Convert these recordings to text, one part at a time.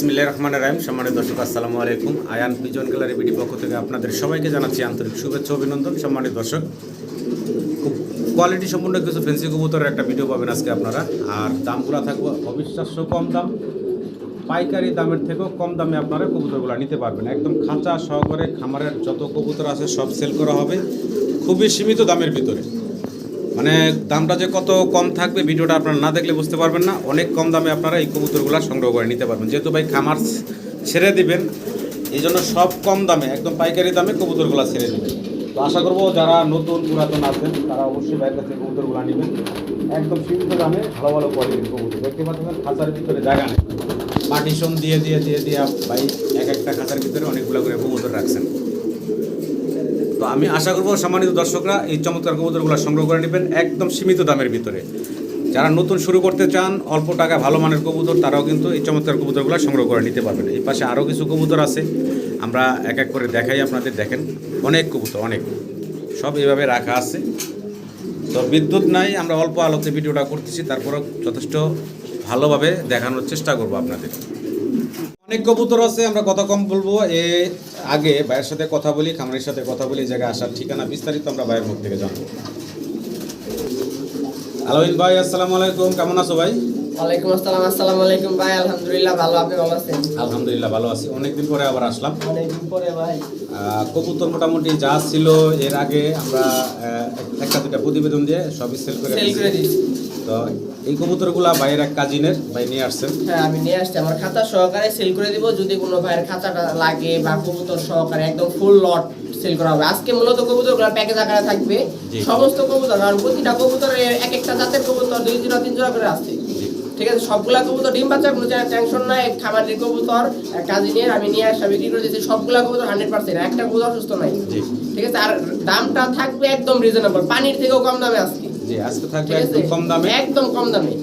বিসমিল্লাহ রহমান রাহিম। সম্মানিত দর্শক, আসসালামু আলাইকুম। আয়ান পিজন গ্যালারি বিডি পক্ষ থেকে আপনাদের সবাইকে জানাচ্ছি আন্তরিক শুভেচ্ছা, অভিনন্দন। সম্মানিত দর্শক, খুব কোয়ালিটি সম্পূর্ণ কিছু ফেন্সি কবুতরের একটা ভিডিও পাবেন আজকে আপনারা। আর দামগুলো থাকবে অবিশ্বাস্য কম দাম। পাইকারি দামের থেকেও কম দামে আপনারা কবুতরগুলো নিতে পারবেন। একদম খাঁচা সহকারে খামারের যত কবুতর আছে সব সেল করা হবে। খুবই সীমিত দামের ভিতরে। মানে দামটা যে কত কম থাকবে ভিডিওটা আপনারা না দেখলে বুঝতে পারবেন না। অনেক কম দামে আপনারা এই কবুতরগুলো সংগ্রহ করে নিতে পারবেন। যেহেতু ভাই খামার ছেড়ে দিবেন এই জন্য সব কম দামে, একদম পাইকারি দামে কবুতরগুলো ছেড়ে দেবেন। তো আশা করব যারা নতুন পুরাতন আছেন, তারা অবশ্যই ভাইয়ের কাছে কবুতরগুলো নেবেন। একদম সীমিত দামে ভালো ভালো কোয়ালিটির কবুতর। দেখতে পাচ্ছেন খাঁচার ভিতরে জায়গা নেই। পার্টিশন দিয়ে দিয়ে দিয়ে দিয়ে ভাই এক একটা খাঁচার ভিতরে অনেকগুলো করে কবুতর রাখছেন। তো আমি আশা করব সম্মানিত দর্শকরা, এই চমৎকার কবুতরগুলো সংগ্রহ করে নেবেন একদম সীমিত দামের ভিতরে। যারা নতুন শুরু করতে চান, অল্প টাকা ভালো মানের কবুতর, তারাও কিন্তু এই চমৎকার কবুতরগুলো সংগ্রহ করে নিতে পারবেন। এই পাশে আরও কিছু কবুতর আছে। আমরা এক এক করে দেখাই আপনাদের, দেখেন, অনেক কবুতর, অনেক। সব এভাবে রাখা আছে। তো বিদ্যুৎ নাই, আমরা অল্প আলোতে ভিডিওটা করতেছি, তারপরেও যথেষ্ট ভালোভাবে দেখানোর চেষ্টা করব আপনাদের। অনেক কবুতর আছে, আমরা কথা কম বলব। এ, আগে ভাইয়ের সাথে কথা বলি, খামারের সাথে কথা বলি জায়গায় আসার ঠিকানা বিস্তারিত আমরা ভাইয়ের মুখ থেকে জানব। আলামিন ভাই, আসসালামু আলাইকুম, কেমন আছো ভাই? ওয়ালাইকুম আসসালাম আসসালামু আলাইকুম ভাই আলহামদুলিল্লাহ ভালো আপনি ভালো আছেন? আলহামদুলিল্লাহ ভালো আছি। অনেকদিন পরে আবার আসলাম। অনেকদিন পরে ভাই। কবুতর মোটামুটি যা ছিল এর আগে আমরা একটা দুটা প্রতিবেদন দিয়ে সবই সেল করে সেল করে দিয়েছি। তো এই কবুতরগুলা ভাইয়ের এক কাজিনের ভাই নিয়ে আসছেন। হ্যাঁ আমি নিয়ে আসছি। আমার খাতা সহকারে সেল করে দিব যদি কোনো ভাইয়ের খাতাটা লাগে বা কবুতর সহকারে একদম ফুল লট সেল করা হবে। আজকে মূলত কবুতরগুলো প্যাকেজ আকারে থাকবে। সমস্ত কবুতর আর প্রতিটা কবুতর এক একটা জাতের কবুতর দুই জোড়া তিন জোড়া করে আসছে। ঠিক আছে সবগুলা কবুতর ডিম বাচ্চা কোনো টেনশন নাই খামারের কবুতর কাজিনের আমি নিয়ে আসা বিক্রি করে দিয়েছি সবগুলা কবুতর হান্ড্রেড পার্সেন্ট একটা কবুতর সুস্থ নাই। ঠিক আছে আর দামটা থাকবে একদম রিজনেবল পানির থেকেও কম দামে আজকে। জি আজকে থাকবে একদম কম দামে। একদম কম দামে।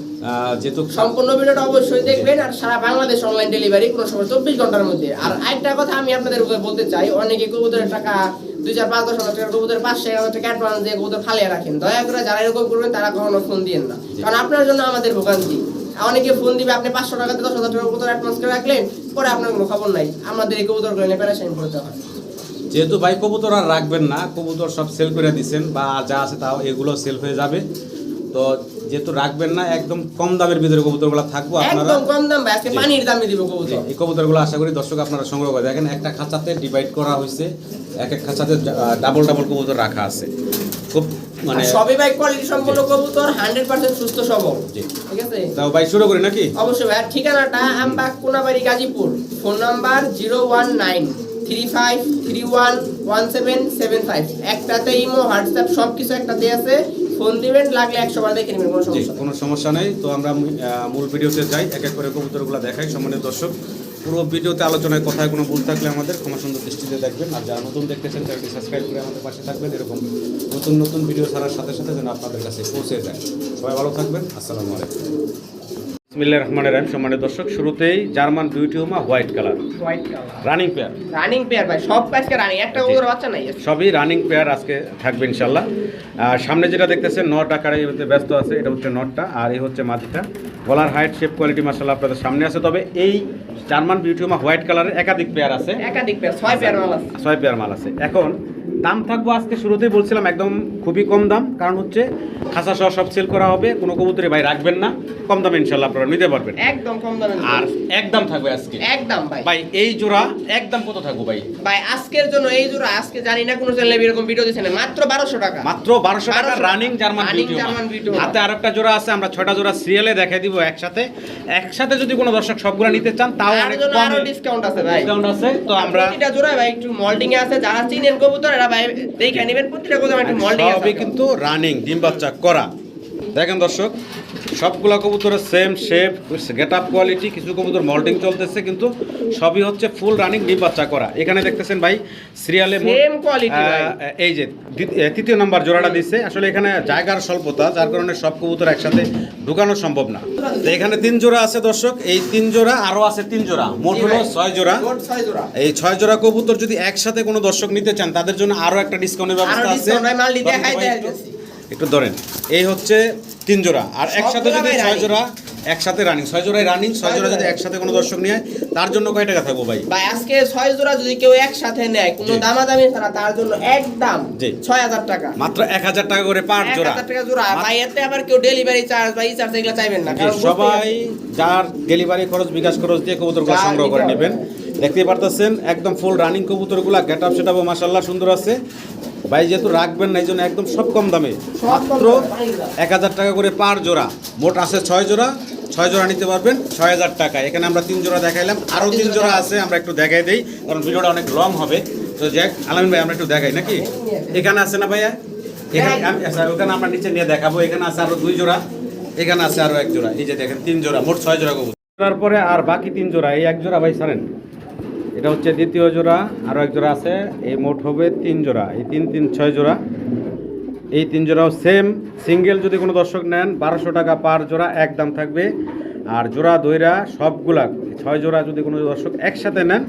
যেহেতু সম্পূর্ণ ভিডিওটা অবশ্যই দেখবেন আর সারা বাংলাদেশ অনলাইন ডেলিভারি কোনো সময় চব্বিশ ঘণ্টার মধ্যে। আর আরেকটা কথা আমি আপনাদের উপরে বলতে চাই অনেকে কবুতরের টাকা দুই চার পাঁচ দশ হাজার টাকা কবুতর পাঁচশো এক হাজার টাকা অ্যাডভান্স দিয়ে কবুতর ফালিয়ে রাখেন। দয়া করে যারা এরকম করবেন তারা কখনো ফোন দিয়েন না। কারণ আপনার জন্য আমাদের ভোগান্তি। অনেকে ফোন দিবে আপনি পাঁচশো টাকাতে দশ হাজার টাকা কবুতর অ্যাডভান্স করে রাখলেন পরে আপনার কোনো খবর নাই। আমাদের এই কবুতর করে প্যারাসাইন করতে হয়। যেহেতু ভাই কবুতর আর রাখবেন না কবুতর সব সেল করে দিচ্ছেন বা যা আছে তাও এগুলো সেল হয়ে যাবে। তো যেহেতু রাখবেন না একদম কম দামের ভিতরে কবুতরগুলো থাকব আপনারা। একদম কম দাম ভাই আজকে পানির দামে দিব কবুতর। এই কবুতরগুলো আশা করি দর্শক আপনারা সংগ্রহ করে দেখেন একটা খাঁচাতে ডিভাইড করা হয়েছে এক এক খাঁচাতে ডাবল ডাবল কবুতর রাখা আছে। খুব মানে সবই ভাই কোয়ালিটি সম্পন্ন কবুতর হান্ড্রেড পার্সেন্ট সুস্থ সবল। ঠিক আছে? তাও ভাই শুরু করি নাকি? অবশ্যই ভাই। ঠিকানাটা Ambagh Konabari Gazipur. Phone number three five three one one seven seven five একটাতে ইমো হোয়াটসঅ্যাপ সব কিছু একটাতে আছে। ফোন দিবেন লাগলে একশো বার দেখে নেবেন কোনো সমস্যা নেই। তো আমরা মূল ভিডিওতে যাই এক এক করে কবুতরগুলো দেখাই সম্মানিত দর্শক। পুরো ভিডিওতে আলোচনায় কথায় কোনো ভুল থাকলে আমাদের ক্ষমা সুন্দর দৃষ্টিতে দেখবেন। আর যারা নতুন দেখতেছেন, চ্যানেলটি সাবস্ক্রাইব করে আমাদের পাশে থাকবেন। এরকম নতুন নতুন ভিডিও ছাড়ার সাথে সাথে যেন আপনাদের কাছে পৌঁছে যায়। সবাই ভালো থাকবেন। আসসালামু আলাইকুম। বিসমিল্লাহির রহমানির রহিম। সম্মানিত দর্শক শুরুতেই German beauty homer white colour. White colour. Running pair. Running pair ভাই সব আজকে রানিং একটা কবুতর বাচ্চা নাই। সবই রানিং পেয়ার আজকে থাকবে ইনশাল্লাহ আর সামনে যেটা দেখতেছেন নট আকারে এতে ব্যস্ত আছে এটা হচ্ছে নটটা আর এই হচ্ছে মাটিটা। গলার হাইট শেপ কোয়ালিটি মাসাল্লাহ আপনাদের সামনে আছে। তবে এই জার্মান বিউটিউমা হোয়াইট কালারের একাধিক পেয়ার আছে। একাধিক পেয়ার ছয় পেয়ার মাল আছে। ছয় পেয়ার মাল আছে। এখন দাম থাকব আজকে শুরুতেই বলছিলাম একদম খুবই কম দাম কারণ হচ্ছে খাসা সহ সব সেল করা হবে কোনো কবুতরে ভাই রাখবেন না কম দামে ইনশাল্লাহ আপনারা নিতে পারবেন। একদম কম দামে আর একদম থাকবে আজকে। একদম ভাই। ভাই এই জোড়া একদম কত থাকব ভাই? ভাই আজকের জন্য এই জোড়া আজকে জানি না কোনো চ্যানেলে এরকম ভিডিও দিচ্ছে না মাত্র বারোশো টাকা। মাত্র বারোশো টাকা রানিং জার্মান beauty হাতে আরেকটা জোড়া আছে আমরা ছয়টা জোড়া সিরিয়ালে দেখাই দিব একসাথে। একসাথে যদি কোনো দর্শক সবগুলো নিতে চান তাও অনেক আরও ডিসকাউন্ট আছে ভাই। ডিসকাউন্ট আছে তো আমরা প্রতিটা জোড়ায় ভাই একটু মল্টিং এ আছে যারা চিনেন কবুতর এরা ভাই দেখে নেবেন প্রতিটা একটু কিন্তু রানিং ডিম বাচ্চা করা। দেখেন দর্শক সবগুলা কবুতরের same shape get up quality কিছু কবুতর মল্টিং চলতেছে কিন্তু সবই হচ্ছে ফুল রানিং ডিম বাচ্চা করা। এখানে দেখতেছেন ভাই সিরিয়ালে এই যে তৃতীয় নাম্বার জোড়াটা দিচ্ছে আসলে এখানে জায়গার স্বল্পতা যার কারণে সব কবুতর একসাথে ঢুকানো সম্ভব না। তো এখানে তিন জোড়া আছে দর্শক। এই তিন জোড়া আরও আছে তিন জোড়া। মোট হলো ছয় জোড়া। ছয় জোড়া। এই ছয় জোড়া কবুতর যদি একসাথে কোনো দর্শক নিতে চান তাদের জন্য আরও একটা ডিসকাউন্টের ব্যবস্থা আছে। একটু ধরেন। এই হচ্ছে তিন জোড়া। আর একসাথে যদি ছয় জোড়া একসাথে রানিং ছয় জোড়ায় রানিং ছয় জোড়া যদি একসাথে কোনো দর্শক নিয়ে তার জন্য কয় টাকা থাকব ভাই? ভাই আজকে ছয় জোড়া যদি কেউ একসাথে নেয় কোনো দামাদামি ছাড়া তার জন্য একদম জি। ছয় হাজার টাকা। মাত্র এক হাজার টাকা করে পার জোড়া। টাকা জোড়া। ভাই এতে আবার কেউ ডেলিভারি চার্জ বা ই চার্জ এগুলো চাইবেন না সবাই যার ডেলিভারি খরচ বিকাশ খরচ দিয়ে কবুতরগুলো সংগ্রহ করে নেবেন। দেখতেই পারতেছেন একদম ফুল রানিং কবুতরগুলা গেট আপ সেটাপও মাসাল্লাহ সুন্দর আছে। ভাই যেহেতু রাখবেন না এই জন্য একদম সব কম দামে। মাত্র। এক হাজার টাকা করে পার জোড়া। মোট আছে ছয় জোড়া। ছয় জোড়া নিতে পারবেন ছয় হাজার টাকা এখানে আমরা তিন জোড়া দেখাইলাম। আরও তিন জোড়া আছে আমরা একটু দেখাই দিই কারণ ভিডিওটা অনেক লং হবে। তো যাক আলামিন ভাই আমরা একটু দেখাই নাকি? এখানে আছে না ভাইয়া? এখানে আচ্ছা, ওখানে আমরা নিচে নিয়ে দেখাবো। এখানে আছে আরও দুই জোড়া। এখানে আছে আরও এক জোড়া। এই যে দেখেন তিন জোড়া মোট ছয় জোড়া কবুতর। তারপরে আর বাকি তিন জোড়া। এই এক জোড়া ভাই ছাড়েন। এটা হচ্ছে দ্বিতীয় জোড়া, আরও এক জোড়া আছে, এই মোট হবে তিন জোড়া, এই তিন তিন, ছয় জোড়া। এই তিন জোড়াও সেম সিঙ্গেল যদি কোনো দর্শক নেন, বারোশো টাকা পার জোড়া, এক দাম থাকবে। আর জোড়া দইরা সবগুলা ছয় জোড়া যদি কোনো দর্শক একসাথে নেন,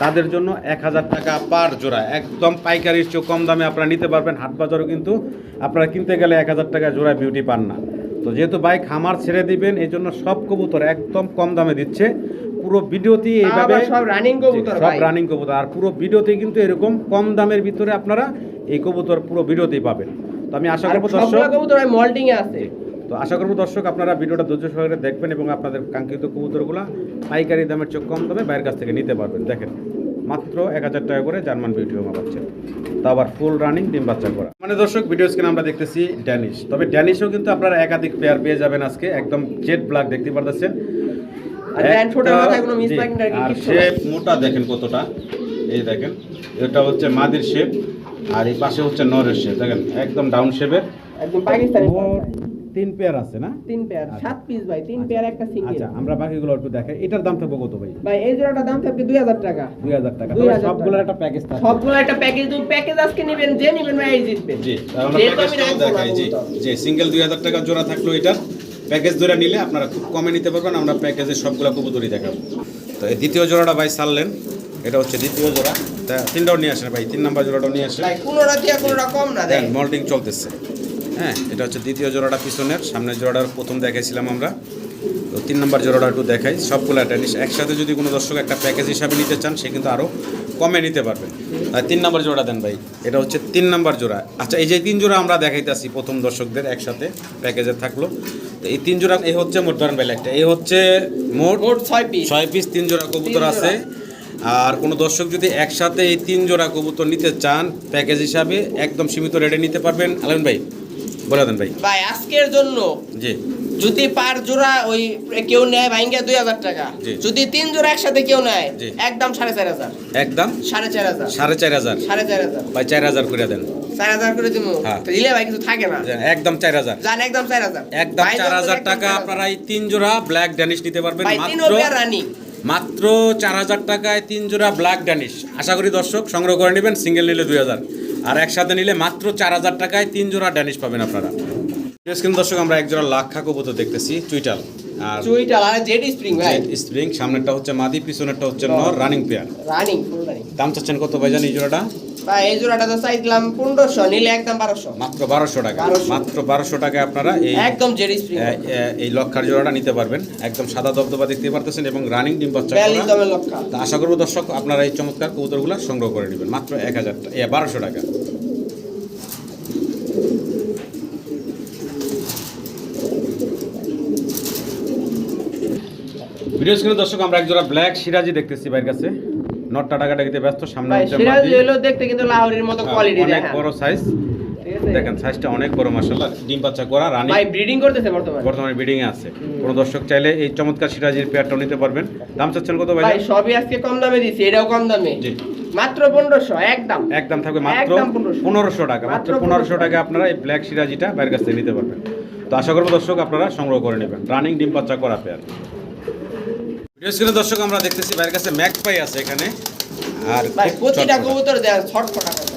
তাদের জন্য এক হাজার টাকা পার জোড়া। একদম পাইকারির চেয়ে কম দামে আপনারা নিতে পারবেন, হাট বাজারও কিন্তু আপনারা কিনতে গেলে এক হাজার টাকা জোড়া বিউটি পান না। তো যেহেতু বাইক খামার ছেড়ে দিবেন এই জন্য সব কবুতর একদম কম দামে দিচ্ছে। পুরো ভিডিওতেই এইভাবে সব running কবুতর সব রানিং কবুতর। আর পুরো ভিডিওতে কিন্তু এরকম কম দামের ভিতরে আপনারা এই কবুতর পুরো ভিডিওতেই পাবেন। তো আমি আশা করব দর্শক কবুতর মল্টিং এ আছে। তো আশা করব দর্শক আপনারা ভিডিওটা ধৈর্য সহকারে দেখবেন এবং আপনাদের কাঙ্ক্ষিত কবুতরগুলো পাইকারি দামের চোখ কম দামে বাইরের কাছ থেকে নিতে পারবেন। দেখেন মাত্র এক হাজার টাকা করে জার্মান বিউটি হোমা পাচ্ছেন তা আবার ফুল রানিং ডিম বাচ্চা করা। মানে দর্শক ভিডিও স্ক্রিনে আমরা দেখতেছি ড্যানিশ তবে ড্যানিশও কিন্তু আপনারা একাধিক পেয়ার পেয়ে যাবেন আজকে। একদম জেড ব্ল্যাক দেখতে পারতেছেন। আর শেপ মোটা দেখেন কতটা। এই দেখেন এটা হচ্ছে মাদির শেপ আর এই পাশে হচ্ছে নরের শেপ দেখেন একদম ডাউন শেপের একদম পাকিস্তানি তিন পেয়ার আছে না? তিন পেয়ার। সাত পিস ভাই তিন পেয়ার একটা সিঙ্গেল আচ্ছা আমরা বাকিগুলো একটু দেখাই। এটার দাম থাকবে কত ভাই? ভাই এই জোড়াটার দাম থাকবে দুই হাজার টাকা। দুই হাজার টাকা। 2000 সবগুলোর একটা প্যাকেজ থাকে সবগুলো একটা প্যাকেজ প্যাকেজ আজকে নেবেন যে নেবেন ভাই জিতবেন জি আমরা প্যাকেজটাও দেখাই জি যে সিঙ্গেল দুই হাজার টাকা জোড়া থাকল এটার প্যাকেজ ধরে নিলে আপনারা খুব কমে নিতে পারবেন আমরা প্যাকেজের সবগুলো কবুতরই দেখাবো। তো এই দ্বিতীয় জোড়াটা ভাই সারলেন এটা হচ্ছে দ্বিতীয় জোড়া। তা তিনটাও নিয়ে আসেন ভাই তিন নাম্বার জোড়াটাও নিয়ে আসেন। দেন মল্টিং চলতেছে। হ্যাঁ এটা হচ্ছে দ্বিতীয় জোড়াটা পিছনের সামনের জোড়াটার প্রথম দেখাইছিলাম আমরা। তো তিন নম্বর জোড়াটা একটু দেখাই সবগুলো টেনিস একসাথে যদি কোনো দর্শক একটা প্যাকেজ হিসাবে নিতে চান সে কিন্তু আরও কমে নিতে পারবেন তিন নম্বর জোড়া দেন ভাই। এটা হচ্ছে তিন নম্বর জোড়া। আচ্ছা এই যে তিন জোড়া আমরা দেখাইতেছি প্রথম দর্শকদের একসাথে প্যাকেজে থাকল। তো এই তিন জোড়া এই হচ্ছে মোট ধরেন ভাই একটা। এই হচ্ছে মোট মোট ছয় পিস ছয় পিস তিন জোড়া কবুতর আছে। আর কোনো দর্শক যদি একসাথে এই তিন জোড়া কবুতর নিতে চান প্যাকেজ হিসাবে একদম সীমিত রেটে নিতে পারবেন। আলমিন ভাই বলে দেন ভাই। ভাই আজকের জন্য জি। যদি পার জোড়া ওই কেউ নেয় ভাইঙ্গা দুই হাজার টাকা যদি তিন জোড়া একসাথে কেউ নেয় একদম সাড়ে চার হাজার। একদম? সাড়ে চার হাজার। সাড়ে চার হাজার? সাড়ে চার হাজার। ভাই চার হাজার করে দেন। চার হাজার করে দিব। হ্যাঁ। দিলে ভাই কিছু থাকে না। একদম চার হাজার। জান একদম চার হাজার। একদম চার হাজার টাকা আপনারা এই তিন জোড়া ব্ল্যাক ড্যানিশ নিতে পারবেন। মাত্র ওপেয়ার মাত্র চার হাজার টাকায় তিন জোড়া ব্ল্যাক ড্যানিশ আশা করি দর্শক সংগ্রহ করে নেবেন সিঙ্গেল নিলে দুই হাজার। আর একসাথে নিলে মাত্র চার হাজার টাকায় তিন জোড়া ড্যানিশ পাবেন আপনারা। স্ক্রিন দর্শক আমরা এক জোড়া লাক্ষা কবুতর দেখতেছি চুইটাল। আর চুইটা আর জেড স্প্রিং ভাই। স্প্রিং সামনেরটা হচ্ছে মাদি পিছনেরটা হচ্ছে নর রানিং পেয়ার রানিং দাম চাচ্ছেন কত ভাই জান এই জোড়াটা? ভাই এই জোড়াটা তো চাইছিলাম পনেরোশো নিলে একদম বারোশো। মাত্র বারোশো টাকা। মাত্র বারোশো টাকায় আপনারা এই একদম জেড স্প্রিং। এ- এ- এই লক্ষার জোড়াটা নিতে পারবেন। একদম সাদা দবদবা দেখতে পারতেছেন এবং রানিং ডিম বাচ্চা করা। আশা করব দর্শক আপনারা এই চমৎকার কবুতরগুলো সংগ্রহ করে নেবেন। মাত্র এক হাজার টাকা বারোশো টাকা। ভিডিও স্ক্রিনে দর্শক আমরা এক জোড়া ব্ল্যাক সিরাজি দেখতেছি ভাইয়ের কাছে। নটটা টাকাটাকিতে ব্যস্ত সামনে হচ্ছে হলো দেখতে কিন্তু লাহোরের মতো হ্যাঁ, কোয়ালিটি অনেক বড় সাইজ? দেখেন সাইজটা অনেক বড় মাসাল্লাহ ডিম বাচ্চা করা রানিং ভাই ব্রিডিং করতেছে বর্তমানে। বর্তমানে বিডিং এ আছে। কোনো দর্শক চাইলে এই চমৎকার সিরাজির পেয়ারটাও নিতে পারবেন। দাম চাচ্ছেন কত ভাই ভাই সবই আজকে কম দামে দিছি এটাও কম দামে। জি। মাত্র পনেরোশো একদম। একদম থাকবে মাত্র 1500 টাকা। মাত্র মাত্র পনেরোশো 1500 টাকা আপনারা এই ব্ল্যাক সিরাজিটা বাইরের কাছ থেকে নিতে পারবেন। তো আশা করব দর্শক আপনারা সংগ্রহ করে নেবেন। রানিং ডিম বাচ্চা করা পেয়ার ভিডিও দর্শক আমরা দেখতেছি বাইরের কাছে ম্যাক পাই আছে এখানে। আর ভাই প্রতিটা। কবুতর দেন ছট ফটা কত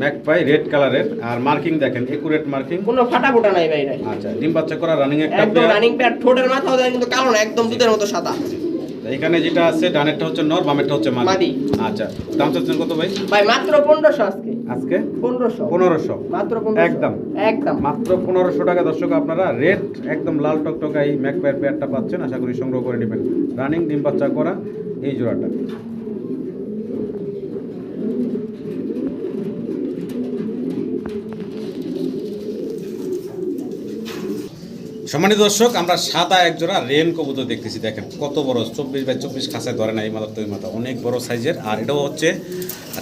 ম্যাক পাই রেড কালারের আর মার্কিং দেখেন একুরেট মার্কিং। কোনো ফাটা ফোটা নাই ভাই আচ্ছা ডিম বাচ্চা করা রানিং একটা রানিং প্যাড ঠোঁটের মাথাও দেয় কিন্তু কালো না একদম দুধের মতো সাদা। এখানে যেটা আছে ডানেরটা হচ্ছে নর বামেরটা হচ্ছে মাদি। আচ্ছা দাম চাচ্ছেন কত ভাই? ভাই মাত্র 1500 আজকে। আজকে? 1500 1500 মাত্র 1500 একদম। একদম। মাত্র 1500 টাকা। দর্শক আপনারা রেড একদম লাল টকটকা এই ম্যাকপায়ার পেয়ারটা পাচ্ছেন। আশা করি সংগ্রহ করে নেবেন। রানিং ডিম বাচ্চা করা এই জোড়াটা। সম্মানিত দর্শক আমরা সাদা এক জোড়া রেন কবুতর দেখতেছি। দেখেন কত বড় চব্বিশ বাই চব্বিশ খাঁচায় ধরে না এই মাথা তো মাথা অনেক বড় সাইজের আর এটাও হচ্ছে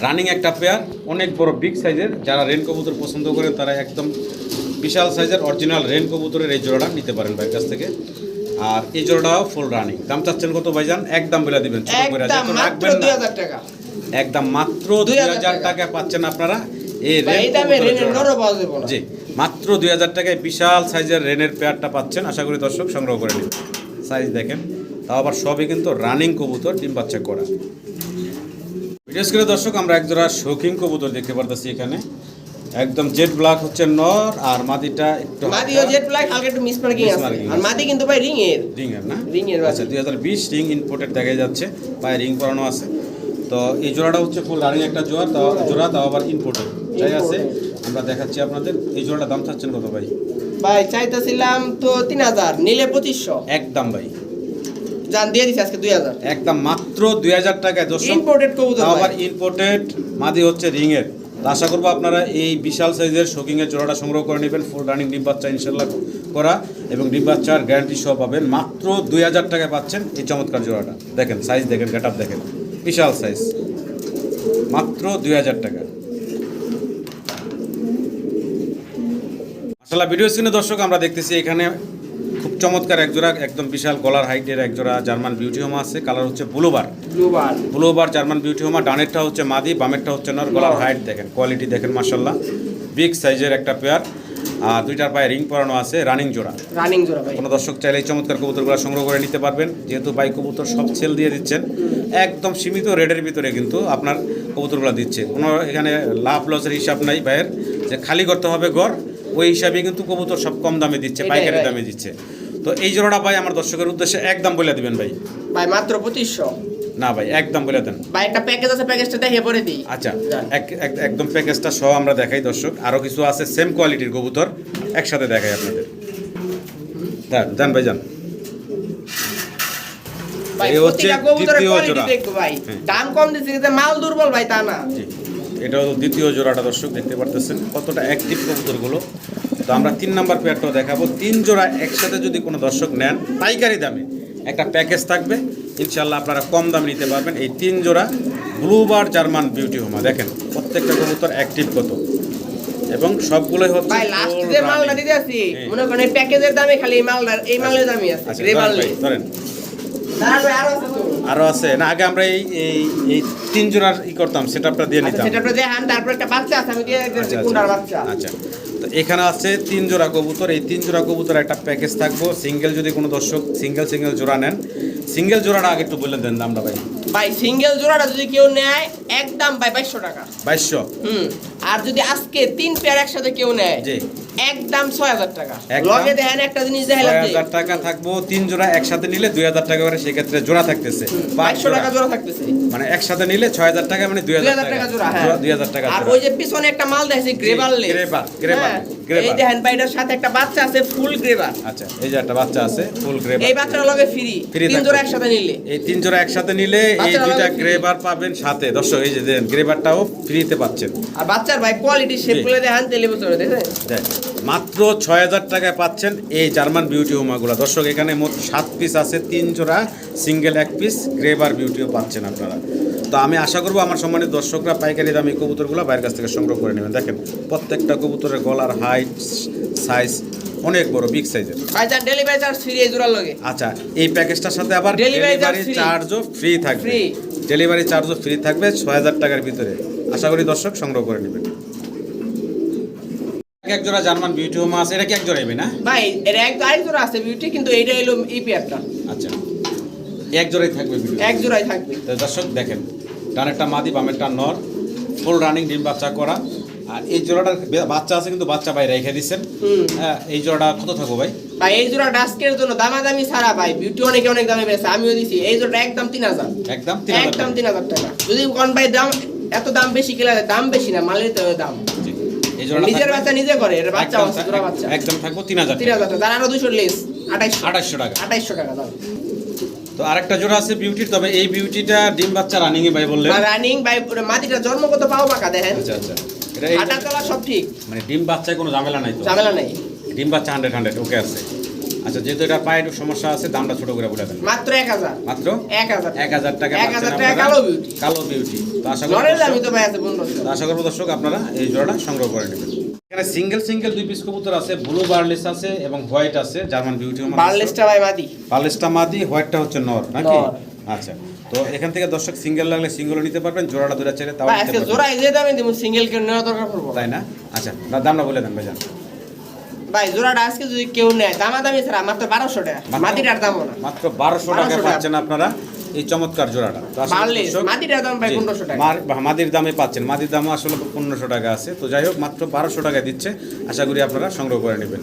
রানিং একটা পেয়ার অনেক বড় বিগ সাইজের। যারা রেন কবুতর পছন্দ করেন তারা একদম বিশাল সাইজের অরিজিনাল রেন কবুতরের এই জোড়াটা নিতে পারেন ভাইয়ের কাছ থেকে। আর এই জোড়াটাও ফুল রানিং দাম চাচ্ছেন কত ভাইজান? একদম বলে দিবেন ছোট করে একদম মাত্র রাখবেন দুই না হাজার টাকা। একদম মাত্র দুই হাজার টাকা। টাকা পাচ্ছেন আপনারা। এই রেন জি। মাত্র দুই হাজার টাকায় বিশাল সাইজের রেনের পেয়ারটা পাচ্ছেন। আশা করি দর্শক সংগ্রহ করে নিন। সাইজ দেখেন। তাও আবার সবই কিন্তু রানিং কবুতর ডিম বাচ্চা করা। বিশেষ করে দর্শক আমরা একজোড়া শৌখিন কবুতর দেখতে পারতেছি এখানে। একদম জেট ব্ল্যাক হচ্ছে নর আর মাদিটা একটু মাদি ও জেট ব্ল্যাক হালকা একটু মিস মার্কিং আছে। আর মাদি কিন্তু ভাই রিং এর রিং এর না Ring এর আচ্ছা হাজার বিশ রিং ইনপোর্টেড দেখা যাচ্ছে। পায়ে রিং পরানো আছে। তো এই জোড়াটা হচ্ছে ফুল রানিং একটা জোড়া তাও জোড়া তাও আবার ইনপোর্টেড যাই আছে। আমরা দেখাচ্ছি আপনাদের। এই জোড়াটা দাম চাচ্ছেন কত ভাই? ভাই চাইতেছিলাম তো তিন হাজার নিলে পঁচিশশো। একদম ভাই। জান দিয়ে দিছি আজকে দুই হাজার। একদম মাত্র দুই হাজার টাকায় দর্শক। ইম্পোর্টেড কবুতর আবার। ইম্পোর্টেড মাদি হচ্ছে রিংয়ের। তো আশা করব আপনারা এই বিশাল সাইজের শোকিংয়ের জোড়াটা সংগ্রহ করে নেবেন। ফুল রানিং ডিম বাচ্চা ইনশাল্লাহ করা এবং ডিম বাচ্চার গ্যারান্টি সহ পাবেন। মাত্র দুই হাজার টাকায় পাচ্ছেন এই চমৎকার জোড়াটা। দেখেন সাইজ দেখেন গেট দেখেন। বিশাল সাইজ মাত্র দুই হাজার টাকা। আসলে ভিডিও স্ক্রিনে দর্শক আমরা দেখতেছি এখানে খুব চমৎকার একজোড়া একদম বিশাল গলার হাইটের একজোড়া জার্মান বিউটি হোমা আছে। কালার হচ্ছে ব্লুবার ব্লুবার ব্লুবার জার্মান বিউটি হোমা ডানেরটা হচ্ছে মাদি বামেরটা হচ্ছে নর গলার হাইট দেখেন কোয়ালিটি দেখেন মাসাল্লাহ বিগ সাইজের একটা পেয়ার আর দুইটার পায়ে রিং পরানো আছে রানিং জোড়া। রানিং জোড়া ভাই। কোনো দর্শক চাইলে এই চমৎকার কবুতরগুলো সংগ্রহ করে নিতে পারবেন। যেহেতু বাই কবুতর সব সেল দিয়ে দিচ্ছেন একদম সীমিত রেটের ভিতরে কিন্তু আপনার কবুতরগুলো দিচ্ছে। কোনো এখানে লাভ লসের হিসাব নাই ভাইয়ের। যে খালি করতে হবে ঘর ওই হিসাবে কিন্তু কবুতর সব কম দামে দিচ্ছে পাইকারি দামে দিচ্ছে। তো এই জোড়াটা ভাই আমার দর্শকের উদ্দেশ্যে একদম বলে দিবেন ভাই। ভাই মাত্র পঁচিশশো। না ভাই একদম বলে দেন। ভাই একটা প্যাকেজ আছে প্যাকেজটা দেখে পরে দিই। আচ্ছা এক- এক- একদম প্যাকেজটা সহ আমরা দেখাই দর্শক। আরও কিছু আছে সেম কোয়ালিটির কবুতর একসাথে দেখাই আপনাদের। যান যান ভাই যান। ভাই হচ্ছে প্রতিটা কবুতরের কোয়ালিটি জোড়া। দেখব ভাই। হ্যাঁ। দাম কম দিচ্ছে মাল দুর্বল ভাই তা না। এটা হলো দ্বিতীয় জোড়াটা দর্শক দেখতে পারতেছেন কতটা অ্যাক্টিভ কবুতরগুলো। তো আমরা তিন নাম্বার পেয়ারটাও দেখাবো। তিন জোড়া একসাথে যদি কোনো দর্শক নেন পাইকারি দামে একটা প্যাকেজ থাকবে। ইনশাল্লাহ আপনারা কম দামে নিতে পারবেন। এই তিন জোড়া ব্লুবার জার্মান বিউটি হোমা দেখেন প্রত্যেকটা কবুতর অ্যাক্টিভ কত। এবং সবগুলোই হচ্ছে ভাই লাস্ট যে মালটা দিতে আসি হ্যাঁ। মনে করেন প্যাকেজের দামে খালি এই মালটার এই মালের দামই আছে আচ্ছা ধরেন মালে ধরেন। আরও আছে তো। আরও আছে। না আগে আমরা এই এই এই তিন জোড়ার ই করতাম সেটআপটা দিয়ে আচ্ছা, নিতাম। সেটা আপনার দেখান তারপর একটা বাচ্চা আছে আমি দিয়ে দিচ্ছি আচ্ছা, আচ্ছা। বাচ্চা। আচ্ছা। তো এখানে আছে তিন জোড়া কবুতর। এই তিন জোড়া কবুতর একটা প্যাকেজ থাকব। সিঙ্গেল যদি কোনো দর্শক সিঙ্গেল সিঙ্গেল জোড়া নেন সিঙ্গেল জোড়াটা আগে একটু বলে দেন দামটা ভাই। ভাই সিঙ্গেল জোড়াটা যদি কেউ নেয় একদম ভাই বাইশশো টাকা। বাইশশো? হুম। আর যদি আজকে তিন পেয়ার একসাথে কেউ নেয় জি। একদম ছয় হাজার টাকা। লগে দেখেন একটা জিনিস দেখালাম হাজার টাকা থাকব তিন জোড়া একসাথে নিলে দুই হাজার টাকা করে সেক্ষেত্রে জোড়া থাকতেছে। পাঁচ বাইশশো জোড়া। টাকা জোড়া থাকতেছে। মানে একসাথে নিলে ছয় হাজার টাকা মানে দুই দুই হাজার হাজার টাকা। টাকা জোড়া হ্যাঁ। দুই হাজার টাকা আর ওই যে পিছনে একটা মাল দেখছি গ্রেবার গ্রেবার, গ্রেবার, গ্রেবার। এই দেখেন ভাইটার সাথে একটা বাচ্চা আছে ফুল গ্রেবার আচ্ছা এই যে একটা বাচ্চা আছে ফুল গ্রে এই বাচ্চাটা লগে ফ্রি তিন জোড়া একসাথে নিলে। এই তিন জোড়া একসাথে নিলে এই দুইটা গ্রেবার পাবেন সাথে। দর্শক এই যে দেন গ্রেবারটাও ফ্রিতে পাচ্ছেন। আর বাচ্চার ভাই কোয়ালিটি শেপ জি। গুলো দেখেন তেলে বছরে দেখেন। দেখ, মাত্র ছয় হাজার টাকায় পাচ্ছেন এই জার্মান বিউটি হোমাগুলো দর্শক এখানে মোট সাত পিস আছে তিন জোড়া সিঙ্গেল এক পিস গ্রেবার বিউটিও পাচ্ছেন আপনারা। তো আমি আশা করব আমার সম্মানিত দর্শকরা পাইকারি দামি কবুতরগুলো বাইরের কাছ থেকে সংগ্রহ করে নেবেন। দেখেন প্রত্যেকটা কবুতরের গলার হাইট সাইজ অনেক বড় বিগ সাইজের ডেলিভারি চার্জ ফ্রি এই জোড়ার লগে। আচ্ছা এই প্যাকেজটার সাথে আবার ডেলিভারি চার্জও ফ্রি থাকবে। ডেলিভারি চার্জও ফ্রি থাকবে ছয় হাজার টাকার ভিতরে। আশা করি দর্শক সংগ্রহ করে নেবেন। এক জোড়া জার্মান বিউটি হোমা আছে? এটা কি এক জোড়া না? ভাই এর এক আরেক জোড়া আছে বিউটি কিন্তু এইটা এলো এই পেয়ারটা আচ্ছা। এক জোড়াই থাকবে ভিডিও এক জোড়াই থাকবে। তো দর্শক দেখেন ডানেরটা মাদি বামেরটা নর ফুল রানিং ডিম বাচ্চা করা। আর এই জোড়াটার বাচ্চা আছে কিন্তু বাচ্চা বাইরে রেখে দিচ্ছেন। হ্যাঁ এই জোড়াটা কত থাকব ভাই? ভাই এই জোড়া ডাস্কের জন্য দামাদামি ছাড়া ভাই বিউটি অনেকে অনেক দামে বেছে আমিও দিছি। এই জোড়া একদম তিন হাজার। একদম একদম তিন হাজার টাকা। যদি কোন ভাই দাম এত দাম বেশি কিনা দাম বেশি না মালের দাম। জোড়াটা নিজের বাচ্চা নিজে করে এটা বাচ্চা আছে জোড়া বাচ্চা। একদম থাকব তিন হাজার তিন হাজার টাকা। তার আরও দুশো লেস আঠাইশশো। আঠাশশো টাকা। আঠাইশশো টাকা দাম তো আরেকটা জোড়া আছে বিউটির তবে এই বিউটিটা ডিম বাচ্চা রানিং এ ভাই বললেন। রানিং ভাই মাটিটা জন্মগত পাও পাকা দেখেন। আচ্ছা আচ্ছা। এটা হাঁটা চলা সব ঠিক। মানে ডিম বাচ্চায় কোনো ঝামেলা নাই তো? ঝামেলা নাই। ডিম বাচ্চা হান্ড্রেড হান্ড্রেড ওকে আছে। আচ্ছা যেহেতু এটা পায়ে একটু সমস্যা আছে দামটা ছোট করে বলে দেন। মাত্র এক হাজার। মাত্র? এক হাজার এক হাজার টাকা এক হাজার পাচ্ছেন টাকা কালো বিউটি কালো বিউটি তো আশা করি দামি দর্শক- তো ভাই আছে পনেরোশো তো আশা করব দর্শক আপনারা এই জোড়াটা সংগ্রহ করে নেবেন। এখানে সিঙ্গেল সিঙ্গেল দুই পিস কবুতর আছে ব্লু বার্লেস আছে এবং হোয়াইট আছে জার্মান বিউটি বার্লেসটা ভাই মাদি বার্লেসটা মাদি হোয়াইটটা হচ্ছে নর নাকি? আচ্ছা তো এখান থেকে দর্শক সিঙ্গেল লাগলে সিঙ্গেলও নিতে পারবেন জোড়াটা দুটা চাইলে তাও ভাই নিতে পারবেন। জোড়াই যে দামে দিব সিঙ্গেল কেন নেওয়া দরকার পড়ব। তাই না? আচ্ছা দামটা বলে দেন ভাইজান। ভাই জোড়াটা আজকে যদি কেউ নেয় দামাদামি ছাড়া মাত্র বারোশো টাকা। মাত্র- মাটিটার দামও না মাত্র বারোশো টাকা। পাচ্ছেন আপনারা এই চমৎকার জোড়াটা। দাম মাদির দামে পাচ্ছেন। মাদির দামও আসলে পনেরোশো টাকা আছে। তো যাই হোক মাত্র বারোশো টাকা দিচ্ছে। আশা করি আপনারা সংগ্রহ করে নেবেন।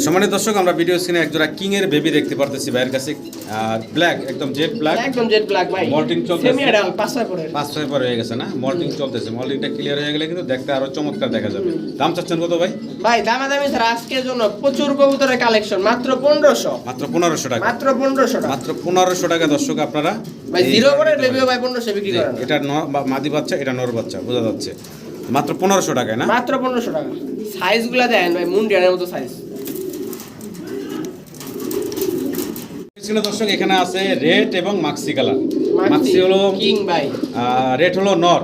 সম্মানিত দর্শক আমরা ভিডিও স্ক্রিনে একজোড়া কিং এর বেবি দেখতে পারতেছি। ভাইয়ের কাছে আর ব্ল্যাক একদম জেড ব্ল্যাক একদম জেড ব্ল্যাক ভাই। চলতেছে। সেমি ছয় ছয় পর হয়ে গেছে না? মল্টিং চলতেছে। মল্টিংটা ক্লিয়ার হয়ে গেলে কিন্তু দেখতে আরও চমৎকার দেখা যাবে। দাম চাচ্ছেন কত ভাই? ভাই দামাদামি ছাড়া আজকের জন্য প্রচুর কবুতরের কালেকশন মাত্র পনেরোশো। মাত্র পনেরোশো টাকা। মাত্র পনেরোশো টাকা। মাত্র পনেরোশো টাকা দর্শক আপনারা। ভাই জিরো করে রেভিউ ভাই। পনেরোশো বিক্রি জি, করেন এটা মাদি বাচ্চা এটা নর বাচ্চা বোঝা যাচ্ছে। মাত্র পনেরোশো টাকায় না? মাত্র পনেরোশো টাকা। সাইজগুলা দেন ভাই মুন্ডিয়ানের মতো সাইজ ছিল দর্শক এখানে আছে রেড এবং মাক্সি কালার। মাক্সি হলো কিং ভাই। রেড হলো নর।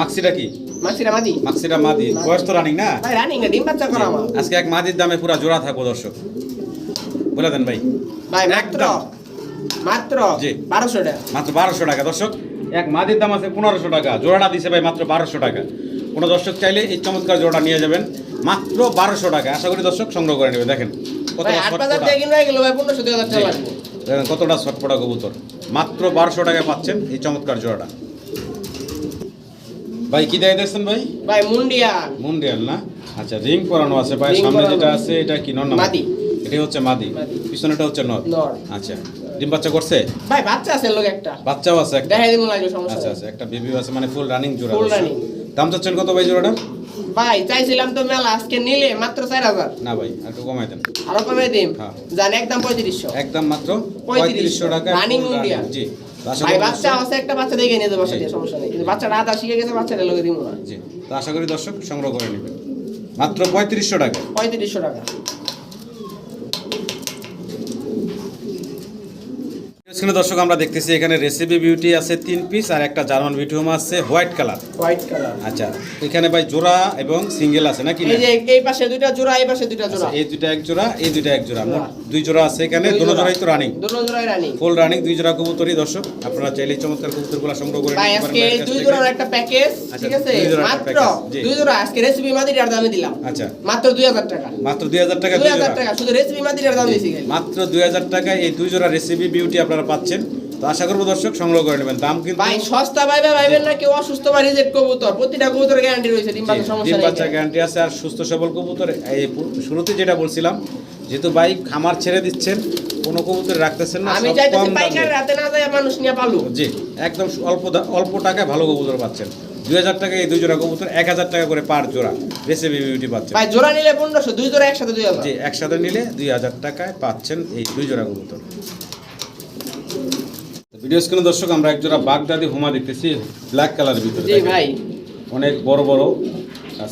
মাক্সিটা কি? মাক্সিটা মাদি। মাক্সিটা মাদি। বয়স তো রানিং না? ভাই রানিং না ডিম বাচ্চা করা আমার। আজকে এক মাদির দামে পুরো জোড়া থাকব দর্শক। বলে দেন ভাই। ভাই মাত্র মাত্র জি। বারোশো টাকা। মাত্র টাকা দর্শক। এক মাদির দাম আছে পনেরোশো টাকা। জোড়াটা দিছে ভাই মাত্র বারোশো টাকা। কোনো দর্শক চাইলে এই চমৎকার জোড়াটা নিয়ে যাবেন। মাত্র বারোশো টাকা। আশা করি দর্শক সংগ্রহ করে নেবে। দেখেন কত বাজার দিয়ে কিনবে গেল ভাই পনেরোশো দুই হাজার টাকা লাগবে। দেখেন কতটা ছটপটা কবুতর? মাত্র বারোশো টাকায় পাচ্ছেন এই চমৎকার জোড়াটা। ভাই কি দেয় দেখছেন ভাই? ভাই মুন্ডিয়ান মুন্ডিয়াল না? আচ্ছা রিং পরানো আছে ভাই। সামনে যেটা আছে এটা কি নর না মাদি। এটাই হচ্ছে মাদি। পিছনেটা হচ্ছে নর। আচ্ছা ডিম বাচ্চা করছে? ভাই বাচ্চা আছে লোক একটা। বাচ্চাও আছে দেখাই দিব লাগবে সমস্যা আচ্ছা। আচ্ছা একটা বেবি আছে মানে ফুল রানিং জোড়া দর্শক। running। দাম চাচ্ছেন কত ভাই জোড়াটা? ভাই চাইছিলাম তো মেলা আজকে নিলে মাত্র চার হাজার। না ভাই একটু কমাই দেন। আরও কমাই দিন হ্যাঁ। জান একদম পঁয়ত্রিশশো। একদম মাত্র পঁয়ত্রিশশো। টাকা রানিং ইন্ডিয়া জি। ভাই বাচ্চা আছে একটা বাচ্চা দেখে নিয়ে যাব সমস্যা নেই। কিন্তু শিখে গেছে বাচ্চাটা লোকে দিব না। জি। তো আশা করি দর্শক সংগ্রহ করে নেবেন। মাত্র পঁয়ত্রিশশো টাকা। পঁয়ত্রিশশো টাকা। স্ক্রিনে দর্শক আমরা দেখতেছি এখানে রেসিপি বিউটি আছে তিন পিস আর একটা জার্মান বিউটি হোম আছে হোয়াইট কালার হোয়াইট কালার আচ্ছা এখানে ভাই জোড়া এবং সিঙ্গেল আছে নাকি এই যে এই পাশে দুইটা জোড়া এই পাশে দুইটা জোড়া। আচ্ছা, এই দুইটা এক জোড়া এই দুইটা এক জোড়া। দুই জোড়া আছে এখানে দুই দুটো জোড়াই তো রানিং দুটো জোড়াই রানি ফুল রানিং দুই জোড়া কবুতরই দর্শক। আপনারা চাইলে চমৎকার কবুতরগুলো সংগ্রহ করে ভাই নিতে আজকে এই দুই জোড়ার একটা প্যাকেজ আচ্ছা, ঠিক আছে? মাত্র দুই জোড়া আজকে রেসিপি মাদিরার দামে দিলাম। আচ্ছা। মাত্র দুই হাজার টাকা। মাত্র দুই হাজার টাকা দুই দুই হাজার জোড়া। টাকা শুধু রেসিপি মাদিরার দাম দিয়েছি মাত্র দুই হাজার টাকায় এই দুই জোড়া রেসিপি বিউটি আপনারা পাচ্ছেন। তো আশা করব দর্শক সংগ্রহ করে নেবেন। দাম কিন্তু ভাই সস্তা ভাইবে ভাইবেন না কেউ অসুস্থ বা রিজেক্ট কবুতর। প্রতিটা কবুতর গ্যারান্টি রয়েছে ডিম বাচ্চা সমস্যা নেই ডিম বাচ্চা গ্যারান্টি আছে আর সুস্থ সবল কবুতর এই শুরুতে যেটা বলছিলাম যেহেতু ভাই খামার ছেড়ে দিচ্ছেন কোনো কবুতর রাখতেছেন না আমি চাইতেছি। পাইকার রাতে না যায় মানুষ নিয়ে পালু। জি একদম অল্প অল্প টাকায় ভালো কবুতর পাচ্ছেন। দুই হাজার টাকা এই দুই জোড়া কবুতর এক হাজার টাকা করে পার জোড়া রেসিপি বিউটি পাচ্ছেন। ভাই জোড়া নিলে পনেরোশো দুই জোড়া একসাথে দুই হাজার। জি একসাথে নিলে দুই হাজার টাকায় পাচ্ছেন এই দুই জোড়া কবুতর। ভিডিও স্ক্রিনে দর্শক আমরা এক জোড়া বাগদাদি হুমা দেখতেছি ব্ল্যাক কালারের ভিতরে জি ভাই। অনেক বড় বড়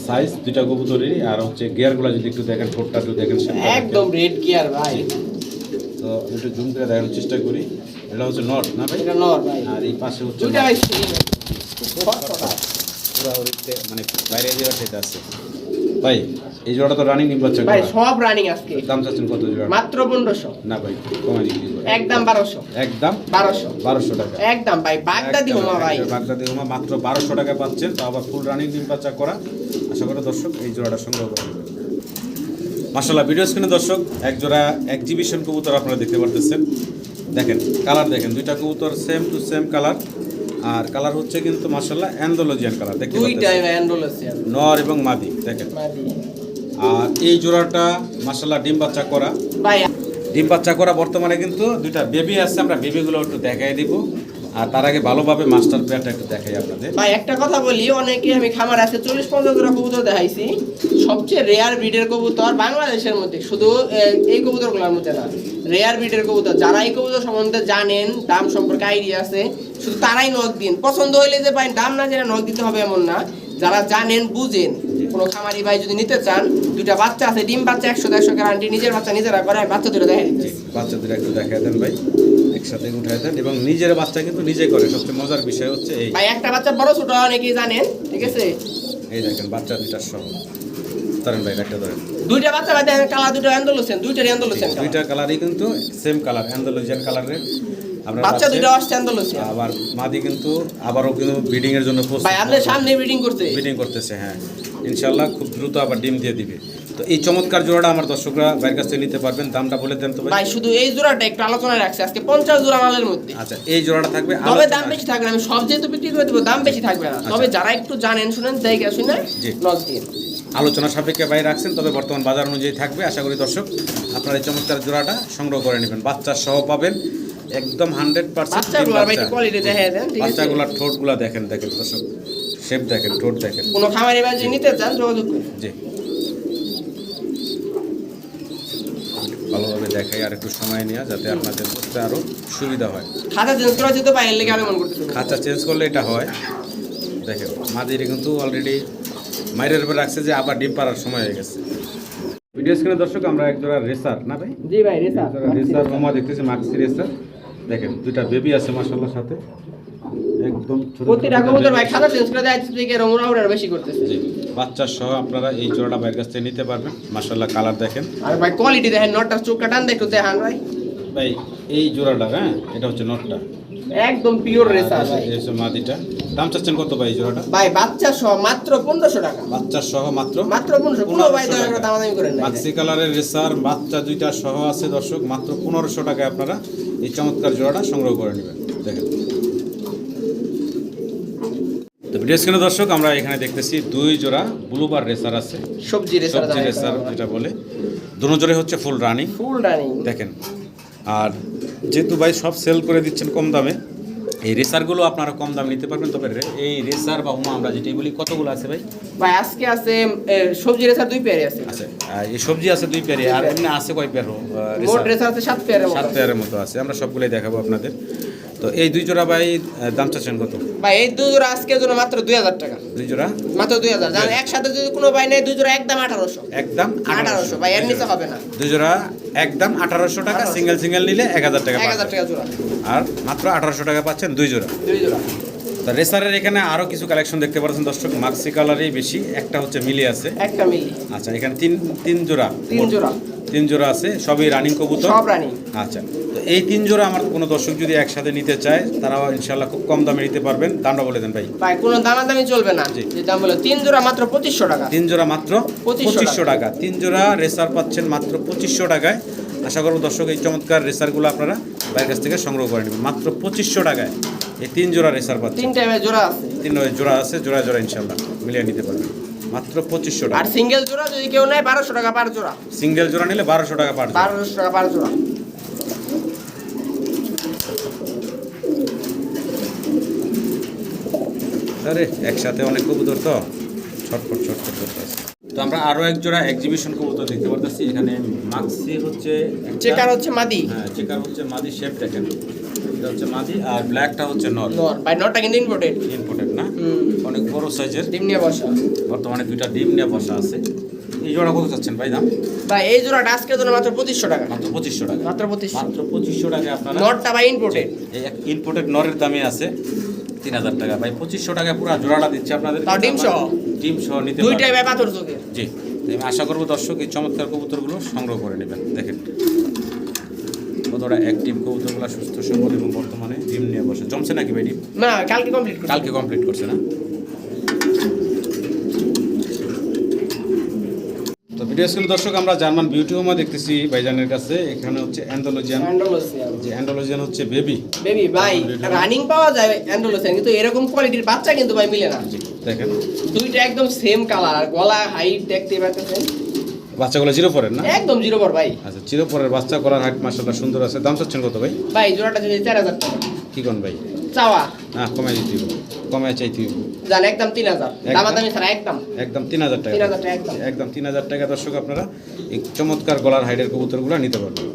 সাইজ দুইটা কবুতরেরই আর হচ্ছে গিয়ারগুলো যদি একটু দেখেন ঠোঁটটা একটু দেখেন। একদম রেড গিয়ার ভাই। তো একটু জুম করে দেখানোর চেষ্টা করি। এটা হচ্ছে নট না ভাই? এটা নট ভাই। আর এই পাশে হচ্ছে দুইটা ভাই পুরো। মানে বাইরে যেটা সেটা আছে। ভাই এই জোড়া তো রানিং নিম ভাই সব রানিং আজকে। দাম চাচ্ছেন কত জোড়া? মাত্র পনেরোশো। না ভাই কমাই একদম বারোশো। একদম? বারোশো। বারোশো টাকা। একদম ভাই বাগদাদি হোমা ভাই। বাগদাদি হোমা মাত্র বারোশো টাকা পাচ্ছেন। তো আবার ফুল রানিং ডিম করা আশা করি দর্শক এই জোড়াটা সংগ্রহ করে নেবেন মাসাল্লাহ ভিডিও স্ক্রিনে দর্শক এক জোড়া এক্সিবিশন কবুতর আপনারা দেখতে পারতেছেন। দেখেন কালার দেখেন দুইটা কবুতর সেম টু সেম কালার আর কালার হচ্ছে কিন্তু মাসাল্লাহ অ্যান্ডোলজিয়ান কালার দেখতে ভাই নর এবং মাদি দেখেন। আর এই জোড়াটা মাসাল্লাহ ডিম বাচ্চা করা। ডিম বাচ্চা করা বর্তমানে কিন্তু দুইটা বেবি আছে আমরা বেবিগুলো একটু দেখাই দিব। আর তার আগে ভালোভাবে মাস্টার পেয়ারটা একটু দেখাই আপনাদের। ভাই একটা কথা বলি অনেকে আমি খামার আছে চল্লিশ পঞ্চাশ জোড়া কবুতর দেখাইছি। সবচেয়ে রেয়ার ব্রিডের কবুতর বাংলাদেশের মধ্যে শুধু এই কবুতরগুলোর মধ্যে না। রেয়ার ব্রিডের কবুতর। যারা এই কবুতর সম্বন্ধে জানেন দাম সম্পর্কে আইডিয়া আছে শুধু তারাই নখ দিন। পছন্দ হইলে যে ভাই দাম না জেনে নখ দিতে হবে এমন না। যারা জানেন বুঝেন। কোনো খামারি ভাই যদি নিতে চান দুইটা বাচ্চা আছে ডিম বাচ্চা একশো দেড়শো গ্যারান্টি নিজের বাচ্চা নিজেরা করে বাচ্চা দুটো দেখাই দিচ্ছি বাচ্চাদের একটু দেখা দেন ভাই। একসাথে উঠাই দেন এবং নিজের বাচ্চা কিন্তু নিজে করে। সবচেয়ে মজার বিষয় হচ্ছে এই। ভাই একটা বাচ্চা বড় ছোট অনেকেই জানেন ঠিক আছে? এই দেখেন বাচ্চা দুইটার সহ। ধরেন ভাই একটা ধরেন। দুইটা বাচ্চা ভাই দেখেন কালা দুটো আন্দোলন দুইটারই আন্দোলন দুইটা কালারই কিন্তু সেম কালার অ্যান্ডালুজিয়ান কালারের। আপনার বাচ্চা। দুইটা আসছে আন্দোলন আবার মাদি কিন্তু আবারও কিন্তু ব্রিডিং এর জন্য ভাই আপনার সামনে ব্রিডিং করতে ব্রিডিং করতেছে হ্যাঁ। ইনশাল্লাহ খুব দ্রুত আবার ডিম দিয়ে দিবে। তো এই চমৎকার জোড়াটা আমার দর্শকরা বাইরের কাছ থেকে নিতে পারবেন। দামটা বলে দেন তো ভাই। শুধু এই জোড়াটা একটু আলোচনায় রাখছে। আজকে পঞ্চাশ জোড়া মালের মধ্যে। আচ্ছা এই জোড়াটা থাকবে তবে দাম বেশি থাকবে না। আমি সব যেহেতু বিক্রি করে দেবো দাম বেশি থাকবে না। তবে যারা একটু জানেন শুনেন দেখে শুনে। নক দিন আলোচনা সাপেক্ষে বাইরে রাখছেন তবে বর্তমান বাজার অনুযায়ী থাকবে। আশা করি দর্শক আপনারা এই চমৎকার জোড়াটা সংগ্রহ করে নেবেন। বাচ্চা সহ পাবেন একদম হান্ড্রেড পার্সেন্ট বাচ্চাগুলোর ঠোঁটগুলো দেখেন দেখেন দর্শক। শেপ দেখেন ঠোঁট দেখেন। কোনো খামারি ভাই নিতে চান যোগাযোগ করুন। জি। ভালোভাবে দেখাই আর একটু সময় নেওয়া যাতে আপনাদের বুঝতে আরও সুবিধা হয়। খাতা চেঞ্জ করা যেতে পারে খাঁচা চেঞ্জ করলে এটা হয়। দেখেন মাদিরে কিন্তু অলরেডি মাইরের উপর রাখছে যে আবার ডিম পাড়ার সময় হয়ে গেছে। ভিডিও স্ক্রিনে দর্শক আমরা এক জোড়া রেসার না ভাই? জি ভাই রেসা এক জোড়া রেসার মামা দেখতেছি মাক্সি রেসার। দেখেন দুইটা বেবি আছে মাশাআল্লাহ সাথে। একদম ছোট প্রতিটা কবুতর ভাই খাতা চেঞ্জ করে দেয় থেকে রঙুরা উড়ার বেশি করতেছে। জি বাচ্চা সহ আপনারা এই জোড়াটা বাইরের কাছ থেকে নিতে পারবেন। মাশাআল্লাহ কালার দেখেন। আর ভাই কোয়ালিটি দেখেন নটটার চোখটা টান দেখো দেখান ভাই। ভাই এই জোড়াটা হ্যাঁ? এটা হচ্ছে নটটা। একদম পিওর রেসা ভাই। এই মাদিটা। দাম চাচ্ছেন কত ভাই জোড়াটা? ভাই বাচ্চা সহ মাত্র পনেরোশো টাকা। বাচ্চা সহ মাত্র মাত্র পনেরোশো কোনো ভাই দয়া করে দামাদামি করেন না মাক্সি কালারের রেসার বাচ্চা দুইটা সহ আছে দর্শক মাত্র পনেরোশো টাকায় আপনারা এই চমৎকার জোড়াটা সংগ্রহ করে নেবেন। দেখেন। তো ভিডিও স্ক্রিনে দর্শক আমরা এখানে দেখতেছি দুই জোড়া ব্লুবার রেসার আছে। সবজি রেসার সবজি রেসার যেটা বলে। দুটো জোরে হচ্ছে ফুল রানিং। Full running. দেখেন। আর যেহেতু ভাই সব সেল করে দিচ্ছেন কম দামে এই রেসারগুলো আপনারা কম দাম নিতে পারবেন তবে এই রেসার বা হুমা আমরা যেটি বলি কতগুলো আছে ভাই? ভাই আজকে আছে সবজি রেসার দুই পেয়ারে আছে। আচ্ছা এই সবজি আছে দুই পেয়ারে আর এমনি আছে কয় পেয়ার মোট রেসার? আছে সাত পেয়ারের সাত পেয়ারের মতো আছে। আমরা সবগুলোই দেখাবো আপনাদের। তো এই দুই জোড়া ভাই দাম চাচ্ছেন কত? ভাই এই দুই জোড়া আজকের জন্য মাত্র দুই হাজার টাকা। দুই জোড়া? মাত্র দুই হাজার। জানেন একসাথে যদি কোনো ভাই নেই দুই জোড়া একদম আঠারোশো। একদম আঠারোশো। ভাই এর নিচে হবে না। দুই জোড়া একদম আঠারোশো টাকা সিঙ্গেল সিঙ্গেল নিলে এক হাজার টাকা এক। হাজার টাকা জোড়া। আর মাত্র আঠারোশো টাকা পাচ্ছেন দুই জোড়া। দুই জোড়া। তো রেসারের এখানে আরও কিছু কালেকশন দেখতে পাচ্ছেন দর্শক। মাক্সি কালারই বেশি একটা হচ্ছে মিলি আছে। একটা মিলি। আচ্ছা এখানে তিন তিন জোড়া তিন জোড়া। তিন জোড়া আছে সবই রানিং কবুতর? সব রানিং আচ্ছা। এই তিন জোড়া আমার কোনো দর্শক যদি একসাথে নিতে চায় তারাও ইনশাল্লাহ খুব কম দামে নিতে পারবেন। দামটা বলে দেন ভাই। ভাই কোনো দামাদামি চলবে না। যে দাম বলে তিন জোড়া মাত্র পঁচিশশো টাকা। তিন জোড়া মাত্র পঁচিশশো টাকা। তিন জোড়া রেসার পাচ্ছেন মাত্র পঁচিশশো টাকায়। আশা করব দর্শক এই চমৎকার রেসারগুলো আপনারা বাইরের কাছ থেকে সংগ্রহ করে নেবেন। মাত্র পঁচিশশো টাকায় এই তিন জোড়া রেসার পাচ্ছেন। তিন টাইমে জোড়া আছে। তিন জোড়া আছে জোড়া জোড়া ইনশাল্লাহ মিলিয়ে নিতে পারবেন। মাত্র পঁচিশশো টাকা। আর সিঙ্গেল জোড়া যদি কেউ নেয় বারোশো টাকা পার জোড়া। সিঙ্গেল জোড়া নিলে বারোশো টাকা পার বারোশো টাকা পার জোড়া। আরে একসাথে অনেক কবুতর তো। ছটফট ছটফট করতেছে। তো আমরা আরও এক জোড়া এক্সিবিশন কবুতর দেখতে পারতেছি। এখানে মাক্সি হচ্ছে চেকার হচ্ছে মাদি। হ্যাঁ চেকার হচ্ছে মাদি শেপ দেখেন। এটা হচ্ছে মাদি আর ব্ল্যাকটা হচ্ছে নর। নর। ভাই নরটা কিন্তু ইম্পোর্টেড ইম্পোর্টেড না? অনেক বড় সাইজের ডিম নিয়ে বসা। বর্তমানে দুইটা ডিম নিয়ে বসা আছে। এই জোড়া কত চাচ্ছেন ভাই দাম? ভাই এই জোড়াটা আজকের জন্য মাত্র পঁচিশশো টাকা। মাত্র পঁচিশশো টাকা। মাত্র পঁচিশশো। মাত্র পঁচিশশো টাকায় আপনারা নরটা ভাই ইম্পোর্টেড এই ইম্পোর্টেড নরের দামে আছে। তিন হাজার টাকা। ভাই পঁচিশশো টাকা পুরো জোড়াটা দিচ্ছে আপনাদের ডিম সহ? ডিম সহ নিতে দুইটাই ভাই পাথর চোখের। জি আমি আশা করব দর্শক এই চমৎকার কবুতরগুলো সংগ্রহ করে নেবেন। দেখেন কতটা অ্যাক্টিভ কবুতরগুলো সুস্থ সবল এবং বর্তমানে ডিম নিয়ে বসে। জমছে নাকি ভাই ডিম? না কালকে কমপ্লিট কালকে কমপ্লিট করছে না? ভিডিও স্কুল দর্শক আমরা জার্মান বিউটি হোমা দেখতেছি ভাইজানের কাছে। এখানে হচ্ছে অ্যান্ডোলজিয়ান যে অ্যান্ডোলজিয়ান হচ্ছে বেবি বেবি ভাই রানিং পাওয়া যায় অ্যান্ডোলোসিয়ান কিন্তু এরকম কোয়ালিটির বাচ্চা কিন্তু ভাই মিলে না। দেখেন। দুইটা একদম সেম কালার গলা হাইট দেখতে পাচ্ছেন? বাচ্চাগুলো জিরো পরের না? একদম জিরো পর ভাই। আচ্ছা জিরো পরের বাচ্চা করার হাইট মাসাল্লাহ সুন্দর আছে। দাম চাচ্ছেন কত ভাই? ভাই জোড়াটা যদি চার হাজার টাকা। কি কোন ভাই? চাওয়া। না কমাই দিতে হইব। কমাই চাইতে হইব। জান একদম তিন হাজার। একদম? দামাদামি ছাড়া একদম। একদম তিন হাজার টাকা। 3000 টাকা একদম। একদম তিন হাজার টাকা দর্শক আপনারা এই চমৎকার গলার হাইডের কবুতরগুলো নিতে পারবেন।